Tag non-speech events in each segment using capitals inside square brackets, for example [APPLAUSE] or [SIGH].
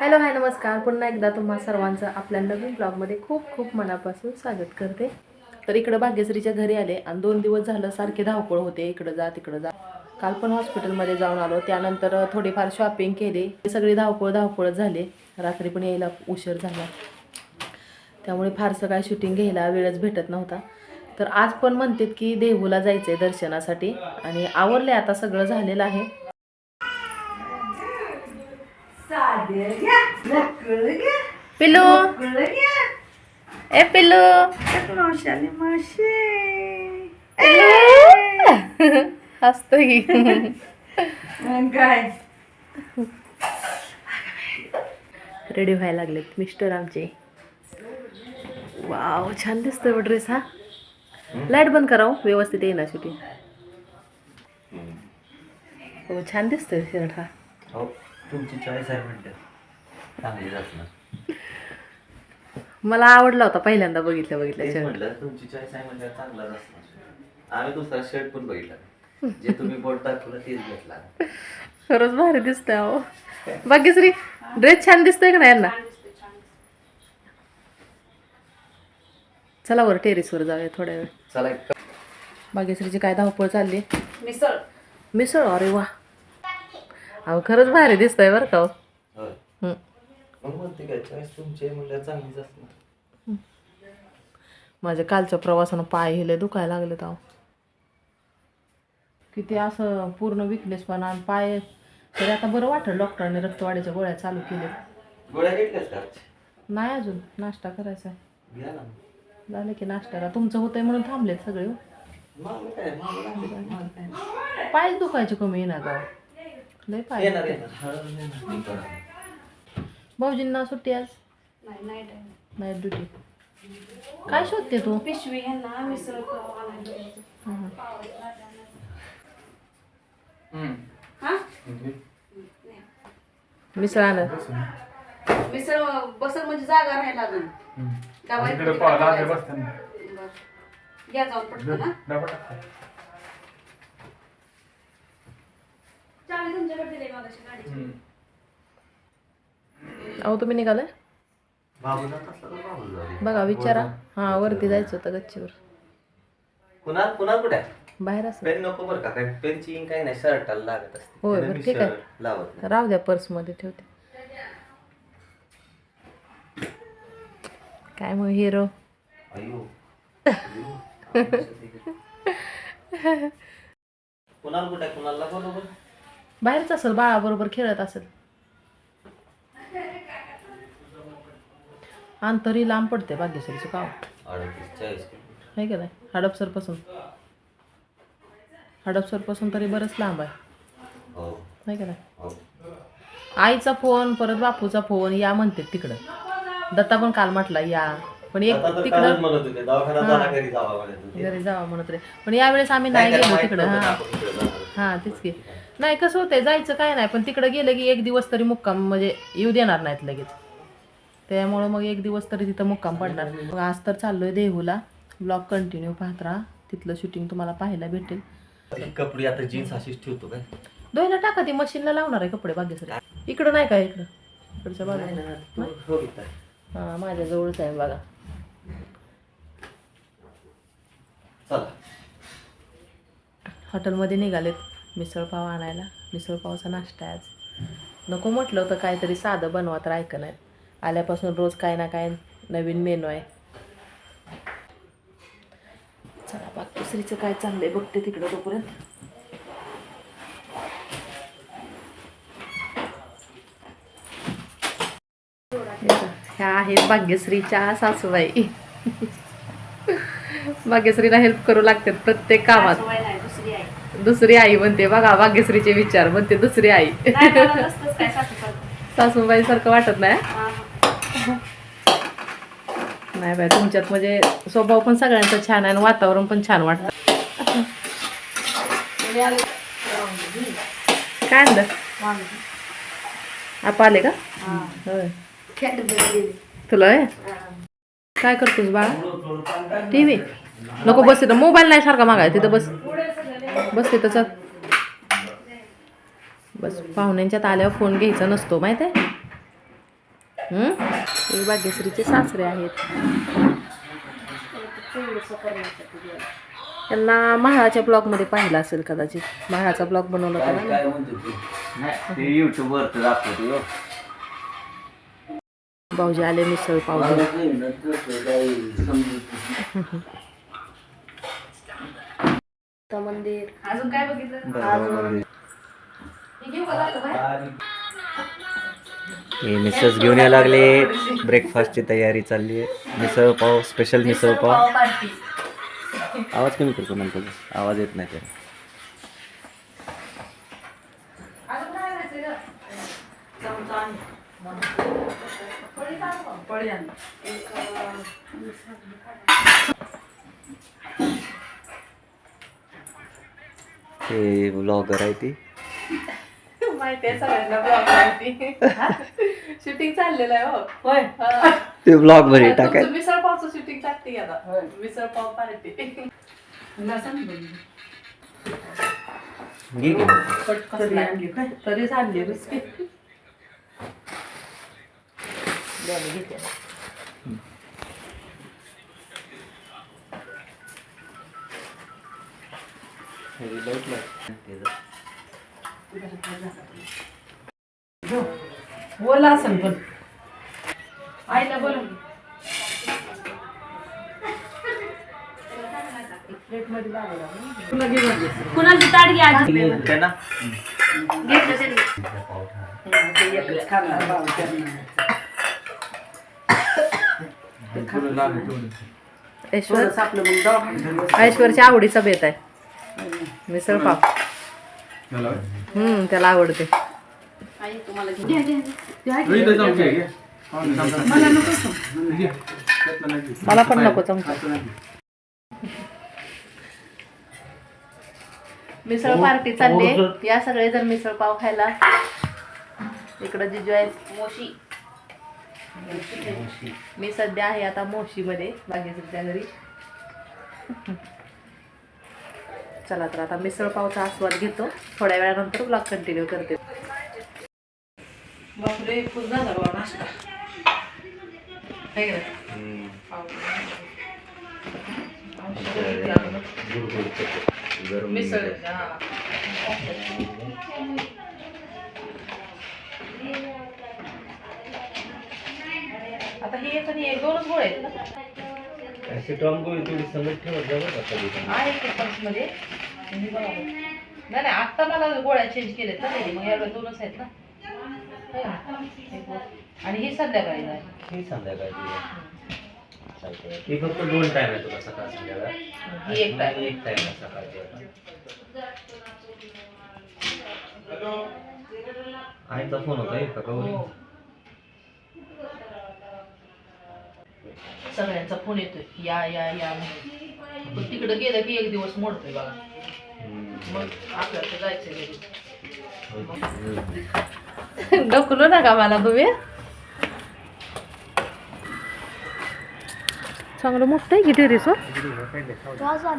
Hello hi नमस्कार. पुन्हा एकदा तुम्हा सर्वांचं आपल्या नवीन ब्लॉगमध्ये खूप खूप मनापासून स्वागत करते. तर इकडं भाग्यश्रीच्या घरी आले आणि दोन दिवस झालं सारखे धावपळ होते. इकडं जा तिकडं जा. काल पण हॉस्पिटलमध्ये जाऊन आलो. त्यानंतर थोडीफार शॉपिंग केली. सगळी धावपळ धावपळच झाले. रात्री पण यायला उशीर झाला. त्यामुळे फारसं काय शूटिंग घ्यायला वेळच भेटत नव्हता. तर आज पण म्हणतात की देहूला जायचं आहे दर्शनासाठी. आणि आवरले आता सगळं झालेलं आहे. पिल्लू ए पिल्लू हसतो की काय रेडी व्हायला लागलेत मिस्टर आमचे वाव छान दिसतोय ड्रेस हा लाइट बंद करावं व्यवस्थित येईना शूटिंग हो छान दिसतोय शर्ट हा हो तुमची चॉईस आहे म्हणतात. चांगली असणार मला आवडला होता पहिल्यांदा बघितलं बघितलं तेच शर्ट म्हटलं तुमची चॉईस आहे म्हणजे चांगलाच असणार. आम्ही दुसरा शर्ट पण बघितला. जे तुम्ही बोट दाखवलं तेच घेतला खरंच भारी दिसतंय अहो. भाग्यश्री ड्रेस छान दिसतोय का नाही यांना? चला वर टेरेसवर जाऊया थोड्या वेळ. चला एक भाग्यश्रीची काय धावपळ चालली? मिसळ. मिसळ? अरे वा. अहो खरंच भारी दिसतंय बरं का हो. होय हं. मग म्हणते काय चॉईस तुमची आहे म्हणलं चांगलीच असणार माझ्या कालच्या प्रवासानं पाय हिले दुखायला लागले तर किती असं पूर्ण विकलेस पण आणि पाय तरी आता बरं वाटलं डॉक्टरने रक्तवाढीच्या गोळ्या चालू केल्या गोळ्या घेतल्यास का नाही अजून नाश्ता करायचा आहे घ्या ना झालं की नाश्त्याला तुमचं होतंय म्हणून थांबलेत सगळे हो. मग काय मग लागले. मग काय. पायच दुखायचे कमी येणार गाव लय पाय येणार. येणार हळूहळू येणार. मी करा. भाऊजींना सुट्टी आज नाही नाही नाही. नाईट ड्युटी काय शोधते तू पिशवी आहे ना मिसळ पाव आणायला जायचं. हं. हा मिसळ आणत मिसळ बसल म्हणजे जागा राहायला अजून डबा इकडे इकडे तिकडे पाहा ठेवायचा. बसताना बरं. या जाऊन पटकन हा डबा टाका. चावी तुमच्याकडे दिली मागाशी गाडीची. अहो तुम्ही निघालाय? बाबूला कसला तर बाबूला जाऊ दे. बघा विचारा. हा वरती जायचं होतं गच्चीवर. कुणाल कुणाल कुठे? आहे? बाहेर असं. पेन नको बरं का? काय पेनची इंक काही नाही शर्टाला लागत असते. होय, बरं, मी ठीक आहे. shirt लावत नाही. राहू द्या पर्समध्ये ठेवते. काय मग हिरो अयो. [LAUGHS] कुणाल कुठे? आहे? कुणालला बरोबर बाहेरच असेल बाळाबरोबर खेळत असेल. अंतरी लांब पडते भाग्यश्रीचं गाव आहे का नाही? हडपसरपासून हडपसरपासून तरी बरंच लांब आहे. हो आहे का नाही? आईचा फोन परत बापूचा फोन या म्हणते तिकडं. दत्ता पण काल म्हटला या. पण एक तिकडं घरी जावा म्हणत रे पण यावेळेस आम्ही नाही गेलो तिकडं हा. हा तेच की. नाही कसं होतंय जायचं काय नाही पण तिकडं गेलं की एक दिवस तरी मुक्काम म्हणजे येऊ देणार नाहीत लगेच. त्यामुळं मग एक दिवस तरी तिथं मुक्काम पडणार. मग आज तर चाललोय देहूला. ब्लॉग कंटिन्यू पाहत राहा. तिथलं शूटिंग तुम्हाला पाहायला भेटेल. कपडे आता जीन्स अशीच ठेवतो काय? दोयला टाका ती मशीनला लावणार आहे कपडे भाग्यसरी इकडं नाही का इकडं? इकडच्या बाजूला. हो माझ्या जवळच आहे बघा. हॉटेलमध्ये निघालेत. मिसळपाव आणायला. मिसळपावचा नाश्ता आहे आज. नको म्हटलं होतं काहीतरी साधं बनवा तर ऐक आल्यापासून रोज काय ना काय नवीन मेनू आहे. चला बाग दुसरीचं काय चाललंय बघते तिकडं तोपर्यंत. ह्या आहेत भाग्यश्रीच्या सासूबाई. भाग्यश्रीला हेल्प करू लागतात प्रत्येक कामात. दुसरी आई म्हणते बघा भाग्यश्रीचे विचार म्हणते दुसरी आई. सासूबाई सारखं वाटत नाही. नाही बाय तुमच्यात म्हणजे स्वभाव पण सगळ्यांचा छान आहे आणि वातावरण पण छान वाटतं काय आणलं. आप आले का हा. होय. तुला होय? काय करतोस बाळा टी व्ही नको बस तिथं मोबाईल नाही सारखा मागाय तिथं बस बस तिथं चल. बस पाहुण्यांच्यात आल्यावर फोन घ्यायचा नसतो माहिती आहे? हं? हे भाग्यश्रीचे सासरे आहेत. त्यांना महाळाच्या ब्लॉगमध्ये पाहिलं असेल कदाचित. महाळाचा ब्लॉग बनवला होता काय ना. काय म्हणतो [LAUGHS] तू नाही ते युट्यूब वर तर दाखवतो हो. भाऊजी आले मिसळ पाव मला काही नंतर ते काही समजत नाही. मंदिर. अजून काय बघितलं? अजून हे मिसळ घेऊन यायला लागले. ब्रेकफास्टची तयारी चालली आहे. मिसळ पाव स्पेशल मिसळ पाव. आवाज कमी करतो नंतर. आवाज येत नाही त्याला अजून काय घालायचंय गं? चमचा आण. पळी टाकू का? पळी आण. एक, अं, ते ब्लॉगर आहे ती. [LAUGHS] माहिती आहे सगळ्यांना ब्लॉग माहिती. शूटिंग चाललेलं आहे हो. होय? हा. ते ब्लॉगमध्ये टाकाय तुमचं मिसळ पावचं शूटिंग टाकते आता. मिसळ पाव पार्टी लसूण. घे की. तरी आणली? काय तरी आणली रुचकी [LAUGHS] बोला असं पण. आईला बोला. कुणाची ताट घ्या. ऐश्वरच्या आवडीचा बेत आहे. मिसळ पाव. हम्म त्याला आवडते. मला पण नको चमचा. मिसळ पार्टी चालली या सगळे जण मिसळ पाव खायला. इकडं जिजू आहेत. मोशी. मी सध्या आहे आता मोशीमध्ये. बागेसच्या घरी. चला तर आता मिसळ पावचा आस्वाद घेतो. थोड्या वेळानंतर ब्लॉग कंटिन्यू करते. बापरे फुल झाला नाश्ता. है? मिसळ. आता हे एक आणि एक दोनच गोळे आहेत. ना आहे ते पर्समध्ये हे बघा बघ. नाही नाही आत्ता मला गोळ्या चेंज केलेत ना त्यांनी. मग यावेळेला दोनच आहेत ना. है ना? एक गोळ. आणि ही संध्याकाळी आहे ही संध्याकाळी ही फक्त दोन टाइम आहे तुला सकाळ संध्याकाळ. ही एक टाइम एक टाइम आहे सकाळची आईचा फोन होता एक गौरी हो. सगळ्यांचा फोन येतोय. या या या म्हणून. पण तिकडे गेलं की एक दिवस मोडतोय बघा. मग आपल्याला तर घरी. ढकलू नका मला तुम्ही. चांगलं मोठं आहे की टेरेस हो?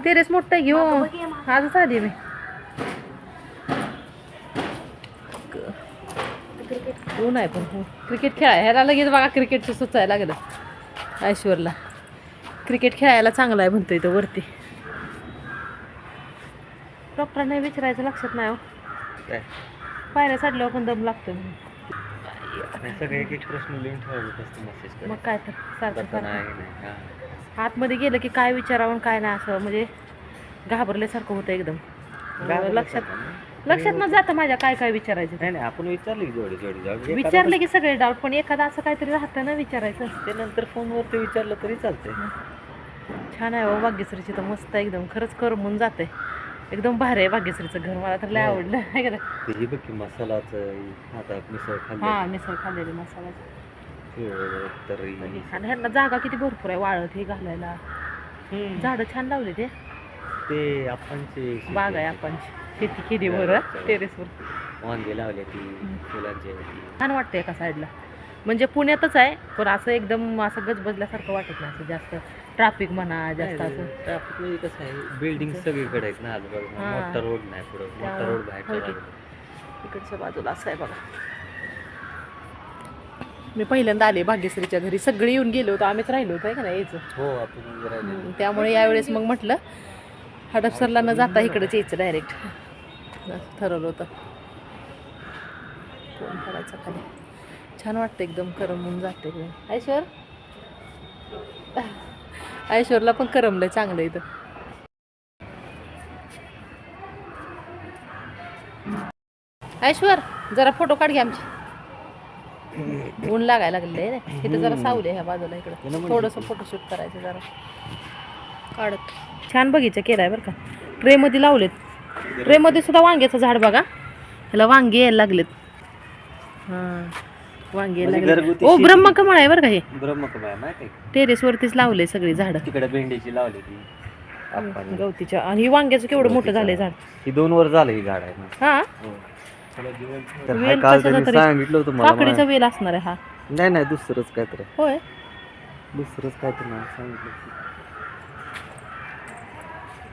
टेरेस मोठं आहे घेऊ हो? आजच आधी मी. ऊन आहे पण हो. क्रिकेट खेळाय. ह्याला लगेच बघा क्रिकेटचं सुचायला लागलं. ऐश्वरला. क्रिकेट खेळायला चांगलं आहे म्हणतोय तो वरती. डॉक्टरांना विचारायचं लक्षात नाही हो. काय? पायऱ्या चढल्यावर पण दम लागतो म्हणून. सगळे एक एक प्रश्न लिहून ठेवायचे असते मेसेज मग काय तर सारखं सारखं. आतमध्ये गेलं की काय विचारावं आणि काय नाही असं म्हणजे घाबरल्यासारखं होतं एकदम. लक्षात. लक्षात न जातं माझ्या काय काय विचारायचं. नाही नाही आपण विचारले की जोडी जोडी जोडी विचारले की सगळे डाऊट पण एखादा असं काहीतरी राहतं ना विचारायचं. ते नंतर फोनवरती विचारलं तरी चालतंय. छान आहे हो भाग्यश्रीची तर मस्त एकदम. खरंच करमून जाते एकदम भारी आहे भाग्यश्रीचं घर. मला तर लय हो. आवडलं. [LAUGHS] आहे का नाही? ते ही बघ की मसालाचं आता मिसळ हा खाल्ली मिसळ खाल्लेली मसाला तरी आणि ह्यांना जागा किती भरपूर आहे वाळत हे घालायला. झाडं छान लावले ते. ते आपणचे बाग आहे आपण शेती केली बरं टेरेसवर. वांगे लावले ती फुलांची. छान वाटतं एका साईडला. म्हणजे पुण्यातच आहे पण असं एकदम असं गजबजल्यासारखं वाटत नाही असं जास्त. ट्राफिक म्हणा जास्त असं. ट्रॅफिकमध्ये कसं आहे बिल्डिंग सगळीकडे आहेत ना आजूबाजूला. हा. मोठा रोड नाही पुढं मोठा रोड बाहेर की. इकडच्या बाजूला असं आहे बघा. मी पहिल्यांदा आले भाग्यश्रीच्या घरी. सगळे येऊन गेलो होतो. आम्हीच राहिलो होतो आहे का नाही यायचं? हो आपण हम्म, त्यामुळे यावेळेस मग म्हटलं हडपसरला न जाता इकडंच यायचं डायरेक्ट ठरवलं होतं. फोन करायचा खाली. छान वाटतं एकदम करमून जाते. ऐश्वर? ऐश्वरला पण करमलंय चांगलं इथं. ऐश्वर जरा फोटो काढ घ्या आमचे. ऊन लागायला लागले ना इथं जरा सावली आहे ह्या बाजूला इकडं. थोडंसं फोटोशूट करायचं जरा. काढत. छान बगीचा केलाय बरं का. ट्रेमध्ये लावलेत. ट्रेमध्ये सुद्धा वांग्याचं झाड बघा. ह्याला वांगे यायला लागलेत. हां. वांगे म्हणजे घरगुती ओ शेती. ब्रह्मकमळ आहे बरं का हे? ब्रह्मकमळ माहिती आहे टेरेसवरतीच लावले सगळी झाडं. तिकडे भेंडीची लावली ती गवतीच्या. आणि ही वांग्याचं केवढं मोठं झालंय झाड? ही दोन वर झालं ही झाड आहे ना. हा? हो. तर वेल हाय काल कशाचा त्यांनी तरी- सांगितलं होतं मला काकडीचा मला- वेल असणार आहे हा. नाही नाही दुसरंच काय तर होय? दुसरंच काय तर नाव सांगितलं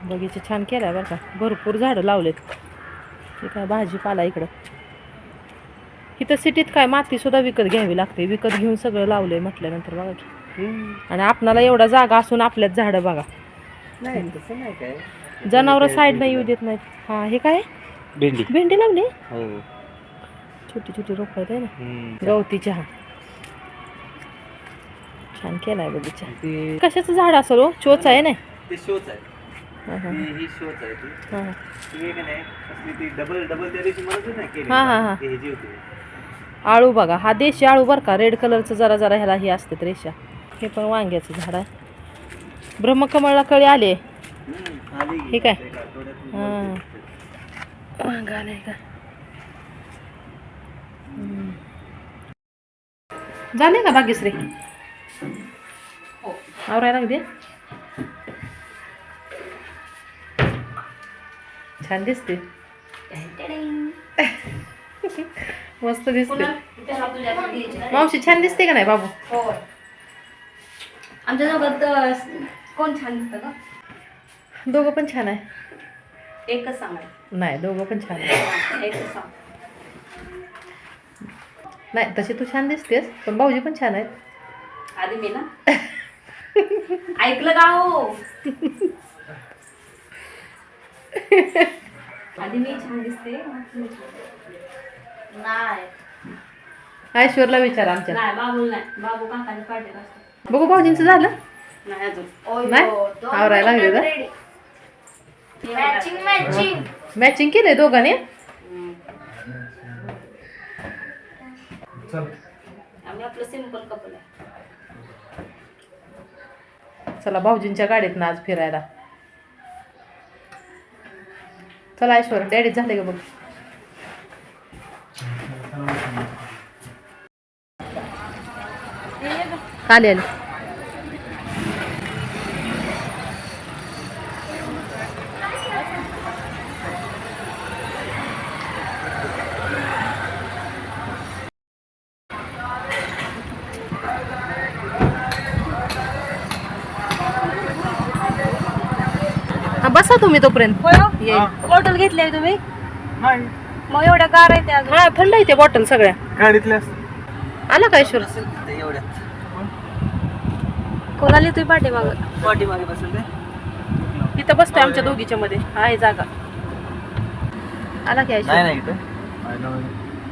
बगीचा छान केलाय बरं का. भरपूर झाडं लावलेत. हे काय भाजीपाला इकडं. इथं सिटीत काय माती सुद्धा विकत घ्यावी लागते. विकत घेऊन सगळं लावलंय म्हटल्यानंतर बघा की. आणि आपणाला एवढा जागा असून आपल्याच झाडं बघा. नाही तसं नाही काय. जनावर येऊ देत नाहीत. हा हे काय? भेंडी. भेंडी लावली? हो. छोटी छोटी रोप आहेत है ना. गवती चहा. छान केलाय बगीचा ते कशाचं झाड असेल हो? चोच आहे ना? ते शोच आहे. ती- ही. शोच आहे ती. हा, हा. ती एक नाही? असली ती डबल डबल त्या दिवशी म्हणत होती ना केली. हा, हा, हा. ते ह्याची होती. आळू बघा हा देशी आळू बरं का? रेड कलरचं जरा जरा ह्याला हे असतात रेषा. हे पण वांग्याचं झाड आहे. ब्रह्मकमळला कळी आले. हम्म, आली हे काय? एक हां. वांग का? हम्म. झाले का भाग्यश्री? आवरायला लागते छान दिसते. [LAUGHS] मस्त दिसते. मावशी छान दिसते का नाही बाबू? हो आमच्यासोबत अं, कोण छान दिसतं का दोघं पण छान आहे. एकच सांगाय नाही दोघं पण छान आहे. एकच सांग. नाही तशी तू छान दिसतेस पण भाऊजी पण छान आहेत. आधी मी ना? [LAUGHS] ऐकलं का हो? [LAUGHS] आधी मी छान दिसते. नाही. ऐश्वरला विचार आमच्या. नाही बाबू नाही. बाबू काकाने पाठी असतो. बघू भाऊजींचं झालं? नाही अजून. नाही? आवरायला लागले का मॅचिंग मॅचिंग मॅचिंग केलंय दोघांनी? आम्ही आपलं सिंपल कपल आहे. चला भाऊजींच्या गाडीत ना आज फिरायला. चला ऐश्वर डॅडीच झाले का बघ? आले आले. बसा तुम्ही तोपर्यंत. येईल. बॉटल घेतली तुम्ही? मग एवढ्या गार आहे त्या हा थंड आहे ते बॉटल सगळ्या. गाडीतल्या आला का ऐश्वर? एवढ्यात. कोणाली तुम्ही पाठी माग पाठी मागे बसेल ते. इथं बसतोय आमच्या दोघीच्या मध्ये. आहे जागा. आला की ऐश्वर? नाही नाही इथं.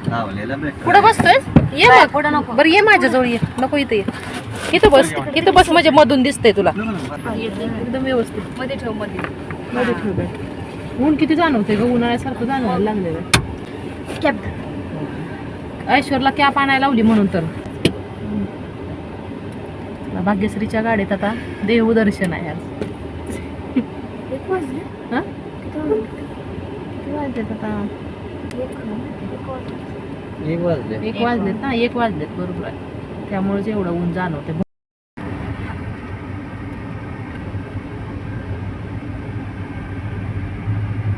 लावलेला पुढं बसतोय ये मग. पुढं नको. बरं ये माझ्या जवळ ये. नको इथं ये. इथं बस. इथं बस म्हणजे मधून दिसतंय तुला. एकदम व्यवस्थित. मध्ये ठेवमध्ये. मध्ये ठेव. ऊन किती जाणवतंय ग? उन्हाळ्यासारखं जाणवायला लागलेलं ऐश्वरला कॅप आणायला लावली म्हणून तर. भाग्यश्रीच्या गाडीत आता देवदर्शन आहे आज. हा? किती वाजलेत आता? एक वाजले. एक वाजलेत ना? एक वाजलेत बरोबर आहे. त्यामुळेच एवढं ऊन जाणवते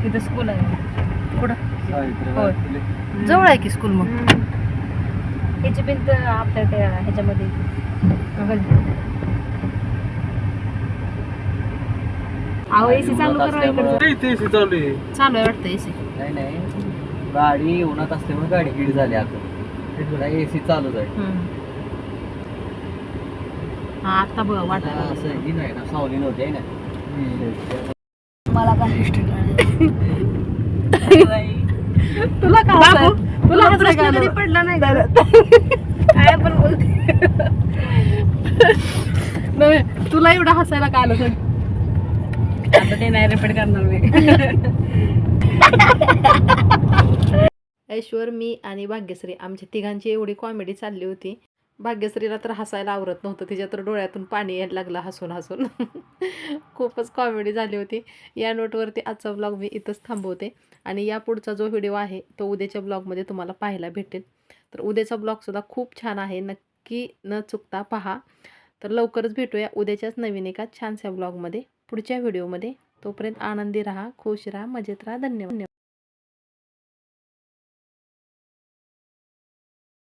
तिथं स्कूल आहे. कुठं? होय. जवळ आहे की स्कूल मग? ह्याची भिंत आपल्या त्या ह्याच्यामध्ये. अहो एसी चालू करा इकडचं चालू आहे. वाटतं एसी नाही नाही. गाडी उन्हात असल्यामुळे गाडी हीट झाली आता. ए सी चालूच आहे. हा आता बघ वाटायला मला काय [LAUGHS] तुला का हसाय- तुला प्रश्न कधी? पडला नाही? [LAUGHS] काय पण बोलते तुला एवढं हसायला का आलं? आता ते नाही रिपीट करणार मी ऐश्वर मी आणि भाग्यश्री आमच्या तिघांची एवढी कॉमेडी चालली होती भाग्यश्रीला तर हसायला आवरत नव्हतं. तिच्या तर डोळ्यातून पाणी यायला लागलं हसून हसून. [LAUGHS] खूपच कॉमेडी झाली होती. या नोटवरती आजचा ब्लॉग मी इथंच थांबवते. आणि या पुढचा जो व्हिडिओ आहे तो उद्याच्या ब्लॉगमध्ये तुम्हाला पाहायला भेटेल. तर उद्याचा ब्लॉगसुद्धा खूप छान आहे. नक्की न चुकता पहा. तर लवकरच भेटूया उद्याच्याच नवीन एका छानशा ब्लॉगमध्ये पुढच्या व्हिडिओमध्ये तोपर्यंत आनंदी राहा खुश राहा मजेत राहा. धन्यवाद.